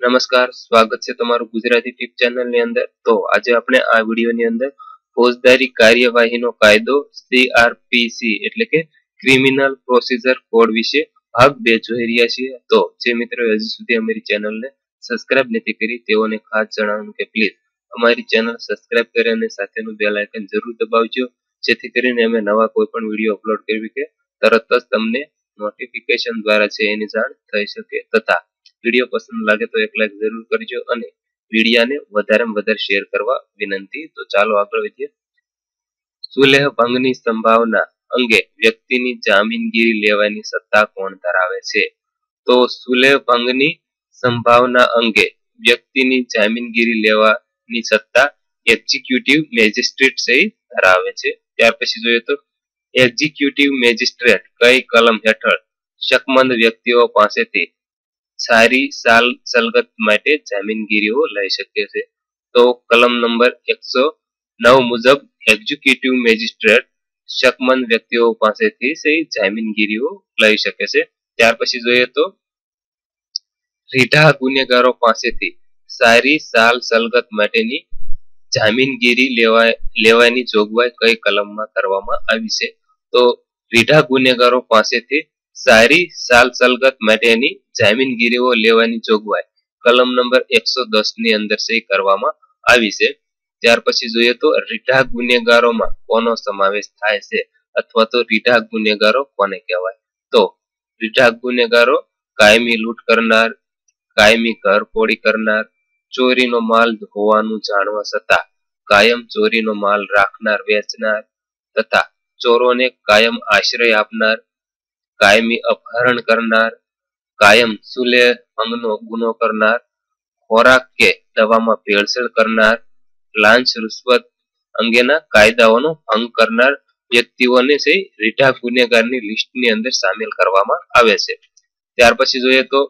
નમસ્કાર, સ્વાગત છે તમારું ગુજરાતી ટીપ ચેનલની અંદર. તો આજે આપણે આ વિડીયોની અંદર ફોજદારી કાર્યવાહીનો કાયદો સીઆરપીસી એટલે કે ક્રિમિનલ પ્રોસીજર કોડ વિશે ભાગ બે જોઈ રહ્યા છીએ. તો જે મિત્રો હજુ સુધી અમારી ચેનલને સબસ્ક્રાઇબ નથી કરી, તેઓને ખાસ જણાવવાનું કે પ્લીઝ અમારી ચેનલ સબસ્ક્રાઇબ કરી અને સાથેનું બેલ આઇકન જરૂર દબાવજો, જેથી કરીને અમે નવા કોઈ પણ વીડિયો અપલોડ કરવી કે તરત જ તમને નોટિફિકેશન દ્વારા છે એની જાણ થઈ શકે તથા વીડિયો પસંદ લાગે તો એક લાઈક જરૂર કરજો અને વિડીયાને વધારેમાં વધારે શેર કરવા વિનંતી. તો ચાલો આગળ વધીએ. સુલેહ ભંગની સંભાવના અંગે વ્યક્તિની જામીનગીરી લેવાની સત્તા કોણ ધરાવે છે? તો સુલેહ ભંગની સંભાવના અંગે વ્યક્તિની જામીનગીરી લેવાની સત્તા એક્ઝિક્યુટિવ મેજિસ્ટ્રેટ સહિત ધરાવે છે. ત્યાર પછી જોઈએ તો એક્ઝિક્યુટિવ મેજિસ્ટ્રેટ કઈ કલમ હેઠળ શકમંદ વ્યક્તિઓ પાસેથી સારી સાલ સલગત માટે જામીનગીરીઓ લઈ શકે છે. તો કલમ નંબર એકસો નવ મુજબ એક્ઝિક્યુટિવ મેજિસ્ટ્રેટ શકમંદ વ્યક્તિઓ પાસેથી સહી જામીનગીરીઓ લઈ શકે છે. ત્યાર પછી જોઈએ તો રીઢા ગુનેગારો પાસેથી સારી સાલ સલગત માટેની જામીનગીરી લેવા લેવાની જોગવાઈ કઈ કલમમાં કરવામાં આવી છે? તો રીઢા ગુનેગારો પાસેથી સારી સાલ સલગત માટેની જામીનગીરીઓ લેવાની જોગવાઈ કલમ નંબર એકસો ની અંદર સહી કરવામાં આવી છે. ત્યાર પછી જોઈએ તો રીઢા ગુનેગારોમાં કોનો સમાવેશ થાય છે અથવા તો રીઢા ગુનેગારો કોને કહેવાય? તો રીઢા ગુનેગારો કાયમી લૂંટ કરનાર, કાયમી ઘર પોડી કરનાર, ચોરીનો માલ હોવાનું જાણવા છતાં કાયમ ચોરીનો માલ રાખનાર, વેચનાર તથા ચોરોને કાયમ આશ્રય આપનાર કાયમી અપહરણ કરનાર, કાયમ સુલે અંગનો ગુનો કરનાર, ખોરાક કે દવામાં ભેળસેળ કરનાર, લાંચ રૂશ્વત અંગેના કાયદાઓનો ભંગ કરનાર વ્યક્તિઓને છે રીઢા ગુનેગારની લિસ્ટની અંદર સામેલ કરવામાં આવે છે. ત્યાર પછી જોઈએ તો,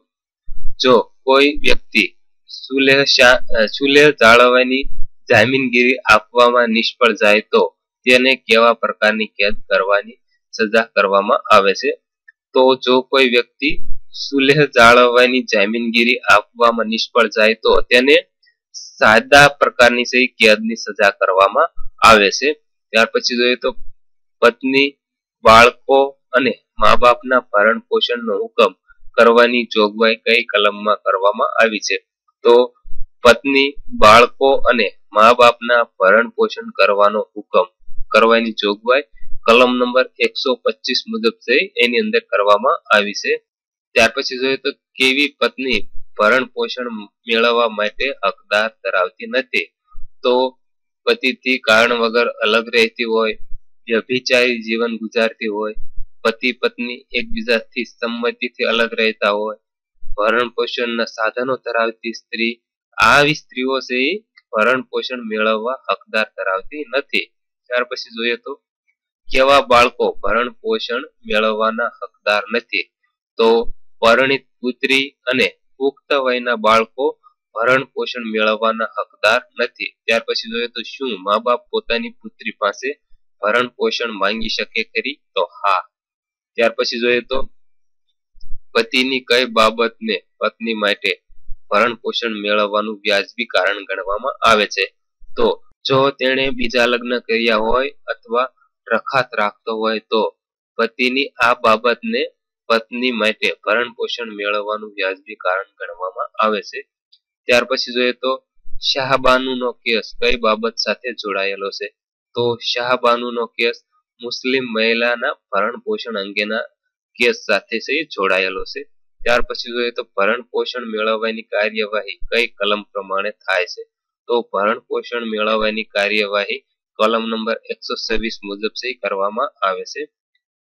જો કોઈ વ્યક્તિ સુલેહ સુલેહ જાળવવાની જામીનગીરી આપવામાં નિષ્ફળ જાય તો તેને કેવા પ્રકારની કેદ કરવાની સજા કરવામાં આવે છે? તો જો કોઈ વ્યક્તિ સુલેહ જાળવવાની જામીનગીરી આપવામાં નિષ્ફળ જાય તો તેને સાદા પ્રકારની સહી કેદની સજા કરવામાં આવે છે. ત્યાર પછી જોઈએ તો પત્ની, બાળકો અને મા બાપના ભરણ પોષણનો હુકમ કરવાની જોગવાઈ કઈ કલમમાં કરવામાં આવી છે? તો પત્ની, બાળકો અને મા બાપના ભરણ પોષણ કરવાનો હુકમ કરવાની જોગવાઈ કલમ નંબર એકસો પચીસ મુજબ થઈ એની અંદર કરવામાં આવી છે. ત્યાર પછી જોઈએ તો કેવી પત્ની ભરણ પોષણ મેળવવા માટે હકદાર ધરાવતી નથી. તો પતિથી કારણ વગર અલગ રહેતી હોય, વ્યભિચારી જીવન ગુજારતી હોય, પતિ પત્ની એકબીજાથી સંમતિથી અલગ રહેતા હોય, ભરણ પોષણના સાધનો ધરાવતી સ્ત્રી, આવી સ્ત્રીઓ છે એ ભરણ પોષણ મેળવવા હકદાર ધરાવતી નથી. ત્યાર પછી જોઈએ તો કેવા બાળકો ભરણ પોષણ મેળવવાના હકદાર નથી, તો પરણિત પુત્રી અને પુખ્ત વયના બાળકો ભરણ પોષણ મેળવવાના હકદાર નથી. ત્યાર પછી જોઈએ તો શું મા બાપ પોતાની પુત્રી પાસે ભરણ પોષણ માંગી શકે ખરી? તો હા. ત્યાર પછી જોઈએ તો પતિની કઈ બાબતને પત્ની માટે ભરણ પોષણ મેળવવાનું વ્યાજબી કારણ ગણવામાં આવે છે? તો જો તેણે બીજા લગ્ન કર્યા હોય અથવા રખાત રાખતો હોય તો પતિની આ બાબતને પત્ની માટે ભરણ પોષણ મેળવવાનું વ્યાજબી કારણ ગણવામાં આવે છે. ત્યાર પછી જોઈએ તો શાહબાનુ નો કેસ કઈ બાબત સાથે જોડાયેલો છે? તો શાહબાનુ નો કેસ મુસ્લિમ મહિલાના ભરણ પોષણ અંગેના કેસ સાથે જોડાયેલો છે. ત્યાર પછી જોઈએ તો ભરણ પોષણ મેળવવાની કાર્યવાહી કઈ કલમ પ્રમાણે થાય છે? તો ભરણ પોષણ મેળવવાની કાર્યવાહી કલમ નંબર એકસો છવ્વીસ મુજબ છે કરવામાં આવે છે.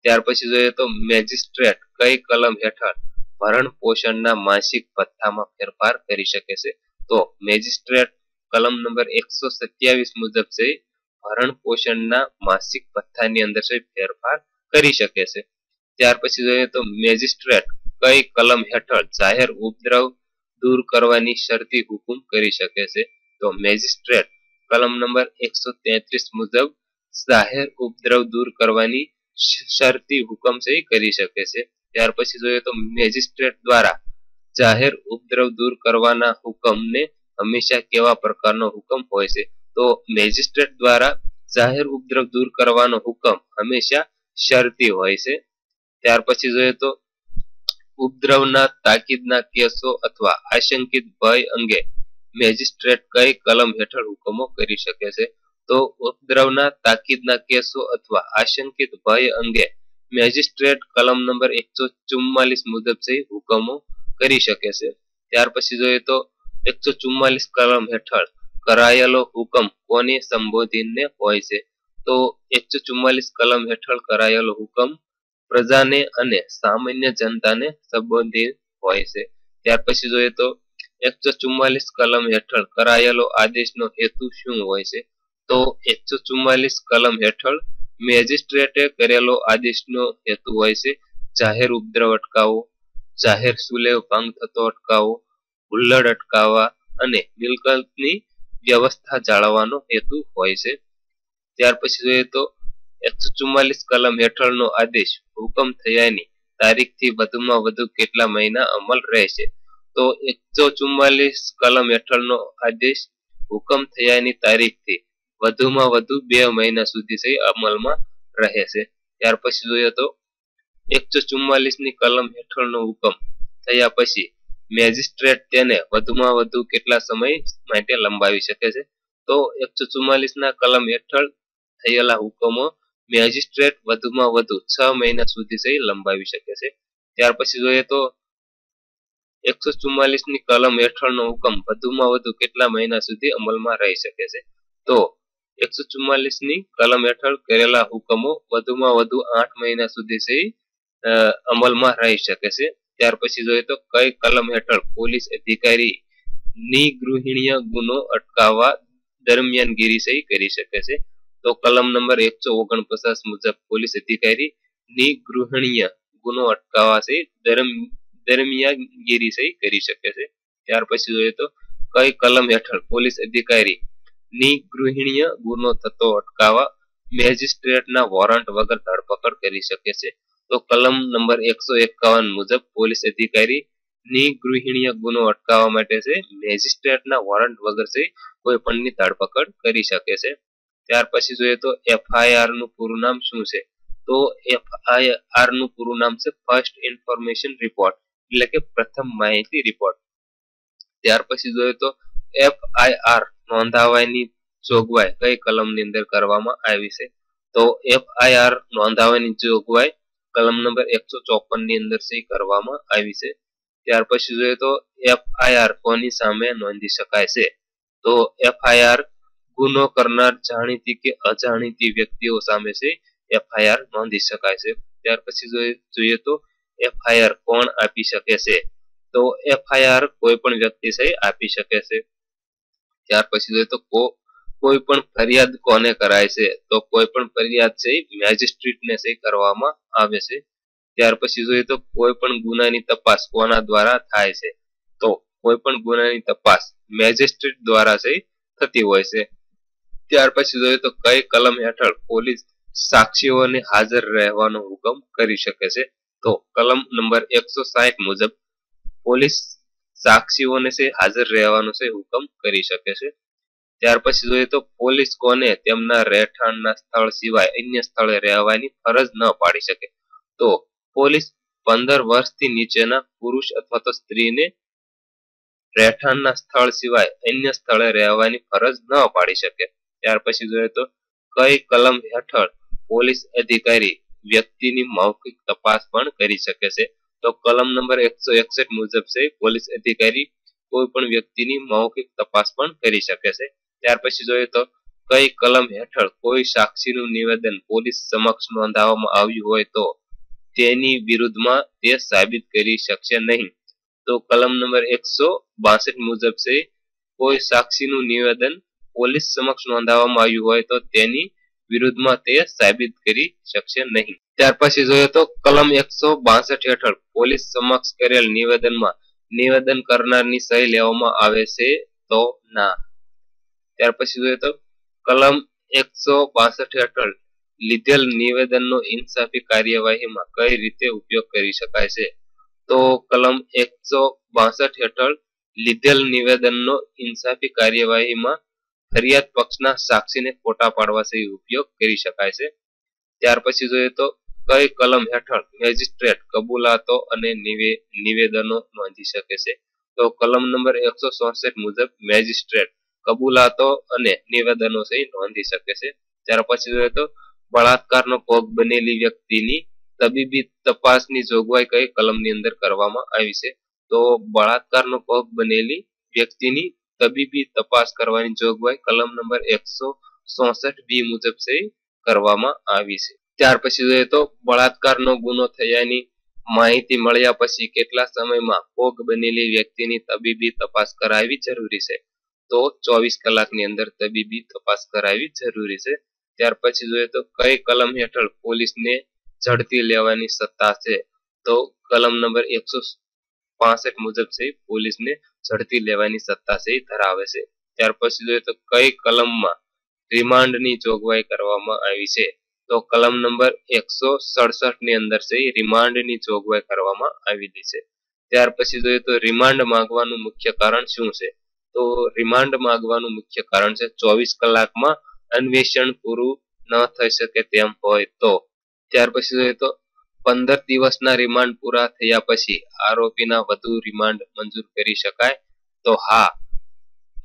ત્યાર પછી જોઈએ તો મેજિસ્ટ્રેટ કઈ કલમ હેઠળ ભરણ પોષણના માસિક ભથ્થામાં ફેરફાર કરી શકે છે? તો મેજિસ્ટ્રેટ કલમ નંબર એકસો સત્યાવીસ મુજબ છે ભરણ પોષણના માસિક ભથ્થાની અંદર છે ફેરફાર કરી શકે છે. ત્યાર પછી જોઈએ તો મેજિસ્ટ્રેટ કઈ કલમ હેઠળ જાહેર ઉપદ્રવ દૂર કરવાની શરતી હુકુમ કરી શકે છે? તો મેજિસ્ટ્રેટ કલમ નંબર એકસો મુજબ જાહેર ઉપદ્રવ દૂર કરવાની શરતી હુકમ છે કરી શકે છે. ત્યાર પછી જોઈએ તો મેજિસ્ટ્રેટ દ્વારા જાહેર ઉપદ્રવ દૂર કરવાના હુકમને હંમેશા કેવા પ્રકારનો હુકમ હોય છે? તો મેજિસ્ટ્રેટ દ્વારા જાહેર ઉપદ્રવ દૂર કરવાનો હુકમ હંમેશા શરતી હોય છે. ત્યાર પછી જોઈએ તો ઉપદ્રવના તાકીદના કેસો અથવા આશંકિત ભય અંગે મેજિસ્ટ્રેટ કઈ કલમ હેઠળ હુકમો કરી શકે છે? તો ઉપદ્રવના તાકીદના કેસો અથવા આશંકિત ભય અંગે મેજિસ્ટ્રેટ કલમ નંબર એકસો ચુમ્માલીસ મુજબ છે હુકમો કરી શકે છે. ત્યાર પછી જોઈએ તો એકસો ચુમ્માલીસ કલમ હેઠળ કરાયેલો હુકમ કોને સંબોધીને હોય છે? તો એકસો ચુમ્માલીસ કલમ હેઠળ કરાયેલો હુકમ પ્રજાને અને સામાન્ય જનતાને સંબોધિત હોય છે. ત્યાર પછી જોઈએ તો એકસો ચુમ્માલીસ કલમ હેઠળ કરાયેલો આદેશનો હેતુ શું હોય છે? તો એકસો ચુમ્માલીસ કલમ હેઠળ મેજિસ્ટ્રેટે કરેલો આદેશનો હેતુ હોય છે જાહેર ઉપદ્રવ અટકાવો, જાહેર સુલેવ ભંગ થતો અટકાવો હુલ્લડ અટકાવવા અને મિલકતની વ્યવસ્થા જાળવવાનો હેતુ હોય છે. ત્યાર પછી જોઈએ તો એકસો ચુમ્માલીસ કલમ હેઠળનો આદેશ હુકમ થયાની તારીખથી વધુમાં વધુ કેટલા મહિના અમલ રહેશે? તો એકસો ચુમ્માલીસ કલમ હેઠળનો આદેશ હુકમ થયાની તારીખથી વધુમાં વધુ બે મહિના સુધી થઈ અમલમાં રહે છે. ત્યાર પછી જોઈએ તો એકસો ચુમ્માલીસની કલમ હેઠળનો હુકમ થયા પછી મેજિસ્ટ્રેટ તેને વધુમાં વધુ કેટલા સમય માટે લંબાવી શકે છે? તો એકસો ના કલમ હેઠળ થયેલા હુકમો મેજિસ્ટ્રેટ વધુમાં વધુ છ મહિના સુધી થઈ લંબાવી શકે છે. ત્યાર પછી જોઈએ તો એકસો ચુમ્માલીસની કલમ હેઠળનો હુકમ વધુમાં વધુ કેટલા મહિના સુધી અમલમાં રહી શકે છે? તો એકસો ચુમ્માલીસની કલમ હેઠળ કરેલા હુકમો વધુમાં વધુ આઠ મહિના સુધી છે અમલમાં રહી શકે છે. ત્યાર પછી જોઈએ તો કઈ કલમ હેઠળ પોલીસ અધિકારી નિગૃહિણીય ગુનો અટકાવવા દરમિયાનગીરી સહી કરી શકે છે? તો કલમ નંબર એકસો ઓગણપચાસ મુજબ પોલીસ અધિકારી નિગૃહણીય ગુનો અટકાવવા છે દરમિયાનગીરી સહી કરી શકે છે. ત્યાર પછી જોઈએ તો કઈ કલમ હેઠળ પોલીસ અધિકારી નિગૃહિણીય ગુનો થતો અટકાવવા મેજિસ્ટ્રેટના વોરંટ વગર ધરપકડ કરી શકે છે. તો કલમ નંબર એકસો એકાવન મુજબ પોલીસ અધિકારી ની ગૃહિણીય ગુનો અટકાવવા માટે છે, મેજિસ્ટ્રેટના વોરંટ વગર છે, કોઈ પણની ધરપકડ કરી શકે છે. ત્યાર પછી જોઈએ તો એફઆઈઆરનું પૂરું નામ શું છે? તો એફઆઈઆરનું પૂરું નામ છે ફર્સ્ટ ઇન્ફોર્મેશન રિપોર્ટ એટલે કે પ્રથમ માહિતી રિપોર્ટ ત્યાર પછી જોઈએ તો એફઆઈઆર નોંધાવવાની જોગવાઈ કઈ કલમની અંદર કરવામાં આવી છે? તો એફઆઈઆર નોંધાવવાની જોગવાઈ કલમ નંબર એકસો ચોપનની અંદર કરવામાં આવી છે. ત્યાર પછી જોઈએ તો એફઆઈઆર કોની સામે નોંધી શકાય છે? તો એફઆઈઆર ગુનો કરનાર જાણીતી કે અજાણીતી વ્યક્તિઓ સામે છે એફઆઈઆર નોંધી શકાય છે. ત્યાર પછી જોઈએ તો એફઆઈઆર કોણ આપી શકે છે? તો એફઆઈઆર કોઈ પણ વ્યક્તિ છે, આપી શકે છે. ત્યાર પછી જોઈએ તો કોઈ પણ ફરિયાદ કોને કરાય છે? તો કોઈ પણ ફરિયાદ છે મેજિસ્ટ્રેટ ને છે, કરવામાં આવે છે. ત્યાર પછી જોઈએ તો કોઈ પણ ગુનાની તપાસ કોના દ્વારા થાય છે? તો કોઈ પણ ગુનાની તપાસ મેજિસ્ટ્રેટ દ્વારા છે, થતી હોય છે. ત્યાર પછી જોઈએ તો કઈ કલમ હેઠળ પોલીસ સાક્ષીઓને હાજર રહેવાનો હુકમ કરી શકે છે? તો કલમ નંબર એકસો સાહીઠ મુજબ પોલીસ સાક્ષીઓને છે હાજર રહેવાનો છે હુકમ કરી શકે છે. ત્યાર પછી જોઈએ તો પોલીસ કોને તેમના રહેઠાણના સ્થળ સિવાય અન્ય સ્થળે રહેવાની ફરજ ન પાડી શકે. તો પોલીસ પંદર વર્ષથી નીચેના પુરુષ અથવા તો સ્ત્રીને રહેઠાણના સ્થળ સિવાય અન્ય સ્થળે રહેવાની ફરજ ન પાડી શકે. ત્યાર પછી જોઈએ તો કઈ કલમ હેઠળ પોલીસ અધિકારી વ્યક્તિની મૌખિક તપાસ પણ કરી શકે છે. તો કલમ નંબર એકસો એકસઠ મુજબ છે, પોલીસ અધિકારી કોઈ પણ વ્યક્તિની મૌખિક તપાસ પણ કરી શકે છે. ત્યાર પછી જોઈએ તો કઈ કલમ હેઠળ કોઈ સાક્ષીનું નિવેદન પોલીસ સમક્ષ નોંધાવવામાં આવ્યું હોય તો તેની વિરુદ્ધમાં તે સાબિત કરી શકશે નહીં. તો કલમ નંબર એકસો બાસઠ મુજબ છે, કોઈ સાક્ષીનું નિવેદન પોલીસ સમક્ષ નોંધાવવામાં આવ્યું હોય તો તેની વિરુદ્ધમાં તે સાબિત કરી શકશે નહીં. ત્યાર પછી જોઈએ તો કલમ એકસો બાસઠ હેઠળ પોલીસ સમક્ષ કરેલ નિવેદનમાં નિવેદન કરનારની સહી લેવામાં આવે છે તો ના. ત્યાર પછી જોઈએ તો કલમ એકસો બાસઠ હેઠળ લીધેલ નિવેદનનો ઇન્સાફી કાર્યવાહીમાં કઈ રીતે ઉપયોગ કરી શકાય છે? તો કલમ એકસો બાસઠ હેઠળ લીધેલ નિવેદનનો ઇન્સાફી કાર્યવાહીમાં ફરિયાદ પક્ષના સાક્ષીને ફોટા પાડવા સહી ઉપયોગ કરી શકાય છે. ત્યાર પછી જોઈએ તો કઈ કલમ હેઠળ મેજિસ્ટ્રેટ કબૂલાતો અને નિવેદનો નોંધી શકે છે? તો કલમ નંબર એકસો ચોસઠ મુજબ મેજિસ્ટ્રેટ કબૂલાતો અને નિવેદનો સહી નોંધી શકે છે. ત્યાર પછી જોઈએ તો બળાત્કારનો ભોગ બનેલી વ્યક્તિની તબીબી તપાસની જોગવાઈ કઈ કલમની અંદર કરવામાં આવી છે? તો બળાત્કારનો ભોગ બનેલી વ્યક્તિની તબીબી તપાસ કરવાની જોગવાઈ કલમ નંબર એકસો ચોસઠ બી મુજબ કરવામાં આવી છે. ત્યાર પછી જોઈએ તો બળાત્કારનો ગુનો થયાની માહિતી મળ્યા પછી કેટલા સમયમાં ભોગ બનેલી વ્યક્તિની તબીબી તપાસ કરાવી જરૂરી છે? તો ચોવીસ કલાકની અંદર તબીબી તપાસ કરાવી જરૂરી છે. ત્યાર પછી જોઈએ તો કઈ કલમ હેઠળ પોલીસને ઝડપી લેવાની સત્તા છે? તો કલમ નંબર એકસો પાસઠ મુજબ છે, પોલીસને ઝડપી લેવાની સત્તા છે ધરાવે છે. ત્યાર પછી જોઈએ તો કઈ કલમમાં રિમાન્ડની જોગવાઈ કરવામાં આવી છે? તો કલમ નંબર એકસો સડસઠની અંદર છે રિમાન્ડની જોગવાઈ કરવામાં આવેલી છે. ત્યાર પછી જોઈએ તો રિમાન્ડ માંગવાનું મુખ્ય કારણ શું છે? તો રિમાન્ડ માંગવાનું મુખ્ય કારણ છે, ચોવીસ કલાકમાં અન્વેષણ પૂરું ન થઈ શકે તેમ હોય તો. ત્યાર પછી જોઈએ તો પંદર દિવસના રિમાન્ડ પૂરા થયા પછી આરોપીના વધુ રિમાન્ડ મંજૂર કરી શકાય? તો હા,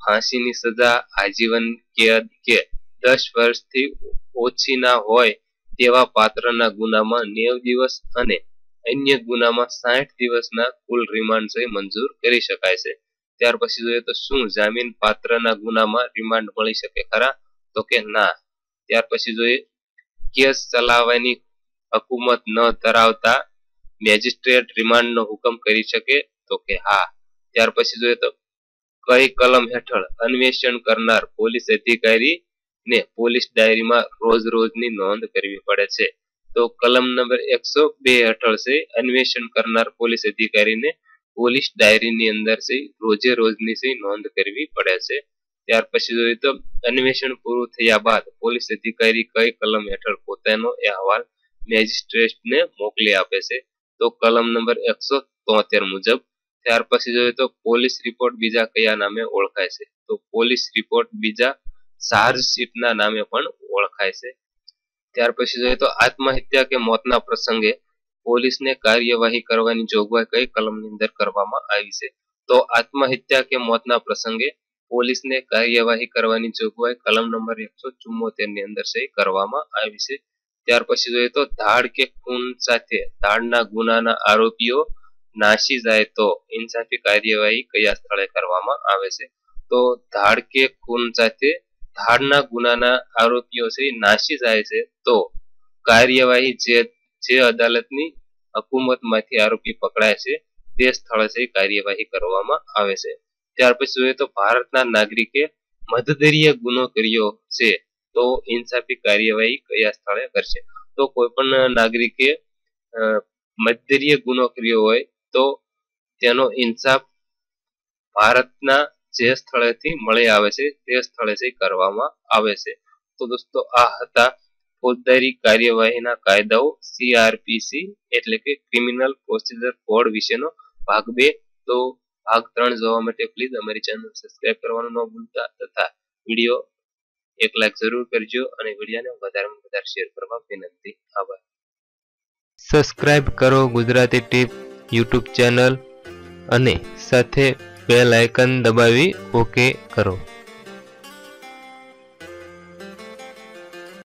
ફાંસીની સજા આજીવન કેદ કે દસ વર્ષથી ઓછી ના હોય તેવા પાત્રના ગુનામાં નેવ દિવસ અને અન્ય ગુનામાં સાઠ દિવસના કુલ રિમાન્ડ મંજૂર કરી શકાય છે. ત્યાર પછી જોઈએ તો શું જામીન પાત્રના ગુનામાં રિમાન્ડ મળી શકે ખરા? તો કે ના. ત્યાર પછી જોઈએ, કેસ ચલાવવાની હકુમત ન ધરાવતા મેજિસ્ટ્રેટ રિમાન્ડનો હુકમ કરી શકે તો કે હા. ત્યાર પછી જોઈએ તો કઈ કલમ હેઠળ અન્વેષણ કરનાર પોલીસ અધિકારી ને પોલીસ ડાયરીમાં રોજ રોજની નોંધ કરવી પડે છે. તો કલમ નંબર એકસો બે હેઠળ છે, અન્વેષણ કરનાર પોલીસ અધિકારીને પોલીસ ડાયરીની અંદર છે, રોજે રોજની છે, નોંધ કરવી પડે છે. ત્યાર પછી જોઈએ તો અન્વેષણ પૂરું થયા બાદ પોલીસ અધિકારી કઈ કલમ હેઠળ પોતાનો અહેવાલ મેજિસ્ટ્રેટને મોકલી આપે છે. તો કલમ નંબર એકસો તોતેર મુજબ, ત્યાર પછી જોઈએ તો પોલીસ રિપોર્ટ બીજા કયા નામે ઓળખાય છે? તો પોલીસ રિપોર્ટ બીજા ચાર્જશીટના નામે પણ ઓળખાય છે. ત્યાર પછી જોઈએ તો આત્મહત્યા કે મોતના પ્રસંગે પોલીસને કાર્યવાહી કરવાની જોગવાઈ કઈ કલમની અંદર કરવામાં આવી છે? તો આત્મહત્યા કે મોતના પ્રસંગે પોલીસને કાર્યવાહી કરવાની જોગવાઈ કલમ નંબર એકસો ની અંદર છે કરવામાં આવી છે. ત્યાર પછી જોઈએ તો ધાડ કે ખૂન સાથે ધાડના ગુનાના આરોપીઓ નાસી જાય તો ઇન્સાફી કાર્યવાહી કયા સ્થળે કરવામાં આવે છે? તો ધાડ કે ખૂન સાથે ધાડના ગુનાના આરોપીઓ છે નાસી જાય છે તો કાર્યવાહી જે જે અદાલતની હકુમતમાંથી આરોપી પકડાય છે તે સ્થળે છે કાર્યવાહી કરવામાં આવે છે. ત્યાર પછી જોઈએ તો ભારતના નાગરિકે મધદરીય ગુનો કર્યો છે. તો ઇન્સાફી કાર્યવાહી કયા સ્થળે કરશે? તો કોઈ પણ નાગરિકે મધ્યરીય ગુનો કર્યો હોય તો તેનો ઇન્સાફ ભારતના જે સ્થળેથી મળી આવે છે, તે સ્થળેથી કરવામાં આવે છે. તો દોસ્તો, આ હતા ફોજદારી કાર્યવાહીના કાયદાઓ સીઆરપીસી એટલે કે ક્રિમિનલ પ્રોસિજર કોડ વિશેનો ભાગ બે. તો ભાગ ત્રણ જોવા માટે પ્લીઝ અમારી ચેનલ સબસ્ક્રાઇબ કરવાનું ન ભૂલતા તથા વીડિયો એક લાઈક જરૂર કરજો અને વિડીયોને વધારેમાં વધારે શેર કરવા વિનંતી. આભાર. સબસ્ક્રાઇબ કરો ગુજરાતી ટીપ યુટ્યુબ ચેનલ અને સાથે બેલ આઇકન દબાવી ઓકે કરો.